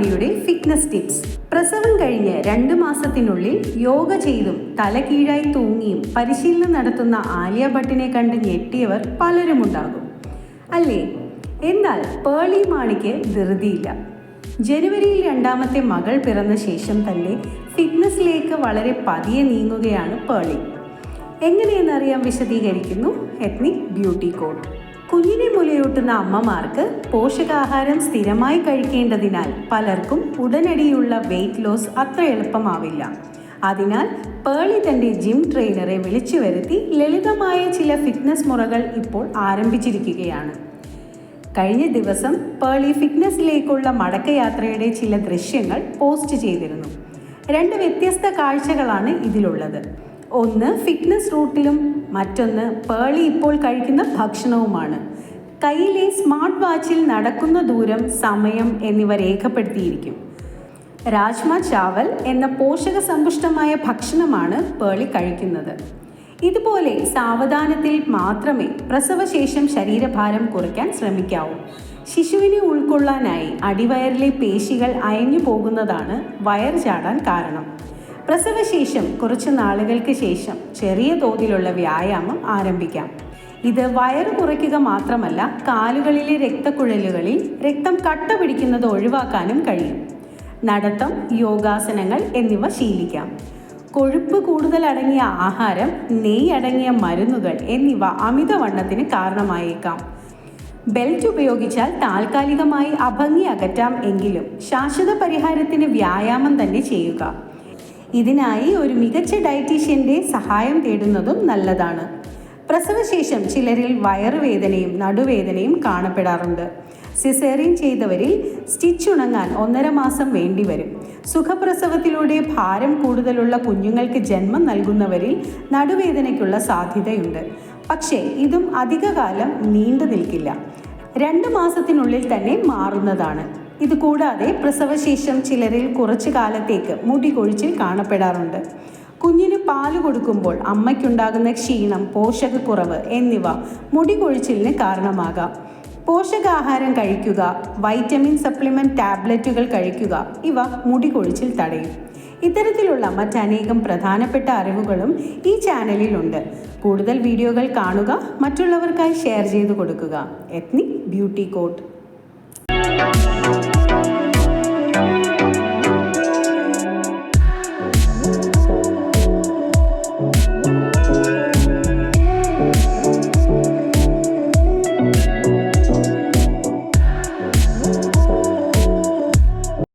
മാണിയുടെ fitness tips പ്രസവം കഴിഞ്ഞ് രണ്ട് മാസത്തിനുള്ളിൽ യോഗ ചെയ്തും തല കീഴായി തൂങ്ങിയും പരിശീലനം നടത്തുന്ന ആലിയ ഭട്ടിനെ കണ്ട് ഞെട്ടിയവർ പലരുമുണ്ടാകും. അല്ലേ? എന്നാൽ പേളി മാണിക്ക് ധൃതിയില്ല. ജനുവരിയിൽ രണ്ടാമത്തെ മകൾ പിറന്ന ശേഷം തന്നെ ഫിറ്റ്നസ്സിലേക്ക് വളരെ പതിയെ നീങ്ങുകയാണ് പേളി. എങ്ങനെയെന്നറിയാൻ വിശദീകരിക്കുന്നു എത്നിക് ബ്യൂട്ടി കോഡ് കുഞ്ഞിനെ മുലയൂട്ടുന്ന അമ്മമാർക്ക് പോഷകാഹാരം സ്ഥിരമായി കഴിക്കേണ്ടതിനാൽ പലർക്കും ഉടനടിയുള്ള വെയിറ്റ് ലോസ് അത്ര എളുപ്പമാവില്ല. അതിനാൽ പേളി തന്റെ ജിം ട്രെയിനറെ വിളിച്ചു വരുത്തി ലളിതമായ ചില ഫിറ്റ്നസ് മുറകൾ ഇപ്പോൾ ആരംഭിച്ചിരിക്കുകയാണ്. കഴിഞ്ഞ ദിവസം പേളി ഫിറ്റ്നസ്സിലേക്കുള്ള മടക്കയാത്രയുടെ ചില ദൃശ്യങ്ങൾ പോസ്റ്റ് ചെയ്തിരുന്നു. രണ്ട് വ്യത്യസ്ത കാഴ്ചകളാണ് ഇതിലുള്ളത്. ഒന്ന് ഫിറ്റ്നസ് റൂട്ടിലും മറ്റൊന്ന് പേളി ഇപ്പോൾ കഴിക്കുന്ന ഭക്ഷണവുമാണ്. കയ്യിലെ സ്മാർട്ട് വാച്ചിൽ നടക്കുന്ന ദൂരം സമയം എന്നിവ രേഖപ്പെടുത്തിയിരിക്കും. രാജ്മ ചാവൽ എന്ന പോഷക സമ്പുഷ്ടമായ ഭക്ഷണമാണ് പേളി കഴിക്കുന്നത്. ഇതുപോലെ സാവധാനത്തിൽ മാത്രമേ പ്രസവശേഷം ശരീരഭാരം കുറയ്ക്കാൻ ശ്രമിക്കാവൂ. ശിശുവിനെ ഉൾക്കൊള്ളാനായി അടിവയറിലെ പേശികൾ അയഞ്ഞു പോകുന്നതാണ് വയർ ചാടാൻ കാരണം. പ്രസവശേഷം കുറച്ച് നാളുകൾക്ക് ശേഷം ചെറിയ തോതിലുള്ള വ്യായാമം ആരംഭിക്കാം. ഇത് വയറ് കുറയ്ക്കുക മാത്രമല്ല കാലുകളിലെ രക്തക്കുഴലുകളിൽ രക്തം കട്ട പിടിക്കുന്നത് ഒഴിവാക്കാനും കഴിയും. നടത്തം യോഗാസനങ്ങൾ എന്നിവ ശീലിക്കാം. കൊഴുപ്പ് കൂടുതൽ അടങ്ങിയ ആഹാരം നെയ് അടങ്ങിയ മരുന്നുകൾ എന്നിവ അമിതവണ്ണത്തിന് കാരണമായേക്കാം. ബെൽറ്റ് ഉപയോഗിച്ചാൽ താൽക്കാലികമായി അഭംഗി അകറ്റാം എങ്കിലും ശാശ്വത പരിഹാരത്തിന് വ്യായാമം തന്നെ ചെയ്യുക. ഇതിനായി ഒരു മികച്ച ഡയറ്റീഷ്യന്റെ സഹായം തേടുന്നതും നല്ലതാണ്. പ്രസവശേഷം ചിലരിൽ വയറുവേദനയും നടുവേദനയും കാണപ്പെടാറുണ്ട്. സിസേറിയൻ ചെയ്തവരിൽ സ്റ്റിച്ച് ഉണങ്ങാൻ ഒന്നര മാസം വേണ്ടിവരും സുഖപ്രസവത്തിലൂടെ ഭാരം കൂടുതലുള്ള കുഞ്ഞുങ്ങൾക്ക് ജന്മം നൽകുന്നവരിൽ നടുവേദനയ്ക്കുള്ള സാധ്യതയുണ്ട്. പക്ഷേ ഇതും അധികകാലം നീണ്ടു നിൽക്കില്ല. രണ്ട് മാസത്തിനുള്ളിൽ തന്നെ മാറുന്നതാണ്. ഇത് കൂടാതെ പ്രസവശേഷം ചിലരിൽ കുറച്ചു കാലത്തേക്ക് മുടി കൊഴിച്ചിൽ കാണപ്പെടാറുണ്ട്. കുഞ്ഞിന് പാൽ കൊടുക്കുമ്പോൾ അമ്മയ്ക്കുണ്ടാകുന്ന ക്ഷീണം പോഷകക്കുറവ് എന്നിവ മുടി കൊഴിച്ചിലിന് കാരണമാകാം. പോഷകാഹാരം കഴിക്കുക വൈറ്റമിൻ സപ്ലിമെന്റ് ടാബ്ലറ്റുകൾ കഴിക്കുക ഇവ മുടി കൊഴിച്ചിൽ തടയും. ഇത്തരത്തിലുള്ള മറ്റനേകം പ്രധാനപ്പെട്ട അറിവുകളും ഈ ചാനലിലുണ്ട് കൂടുതൽ വീഡിയോകൾ കാണുക മറ്റുള്ളവർക്കായി ഷെയർ ചെയ്തു കൊടുക്കുക. Ethnic beauty coat.